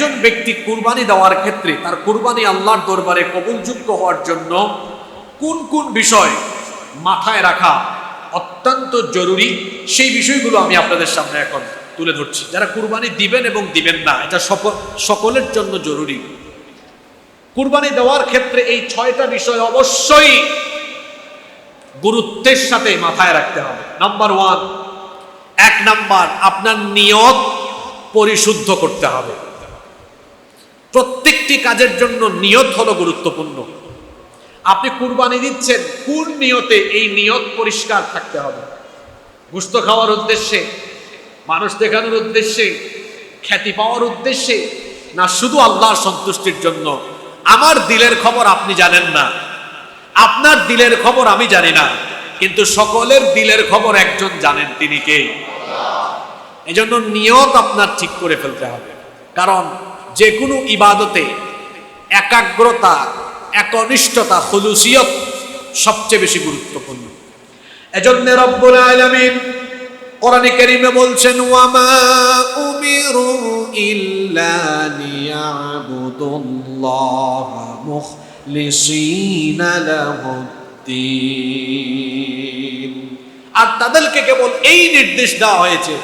একজন ব্যক্তি কুরবানি দেওয়ার ক্ষেত্রে তার কুরবানি আল্লাহর দরবারে কবুলযোগ্য হওয়ার জন্য কোন কোন বিষয় মাথায় রাখা অত্যন্ত জরুরি, সেই বিষয়গুলো আমি আপনাদের সামনে এখন তুলে ধরছি। যারা কুরবানি দিবেন এবং দিবেন না, এটা সকল সকলের জন্য জরুরি। কুরবানি দেওয়ার ক্ষেত্রে এই ছয়টা বিষয় অবশ্যই গুরুত্বের সাথে মাথায় রাখতে হবে। নাম্বার ওয়ান, এক নাম্বার, আপনার নিয়ত পরিশুদ্ধ করতে হবে। প্রত্যেকটি কাজের জন্য নিয়ত হলো গুরুত্বপূর্ণ। আপনি কুরবানি দিচ্ছেন, কোন নিয়তে এই নিয়ত পরিষ্কার থাকতে হবে? গুস্ত খাওয়ার উদ্দেশ্যে, মানুষ দেখানোর উদ্দেশ্যে, খ্যাতি পাওয়ার উদ্দেশ্যে, না শুধু আল্লাহর সন্তুষ্টির জন্য? আমার দিলের খবর আপনি জানেন না। আপনার দিলের খবর আমি জানি না, কিন্তু সকলের দিলের খবর একজন জানেন তিনি কে। এজন্য নিয়ত আপনার ঠিক করে ফেলতে হবে। কারণ যে কোনো ইবাদতে একাগ্রতা, একনিষ্ঠতা, খুলুসিয়ত সবচেয়ে বেশি গুরুত্বপূর্ণ। এজন্য রব্বুল আলামিন কোরআনে কারীমে বলছেন, ওয়ামা উমিরু ইল্লা লিয়াবুদুল্লাহ মুখলিসিনা লাহুদ্দিন। আর তাদেরকে কেবল এই নির্দেশ দেওয়া হয়েছে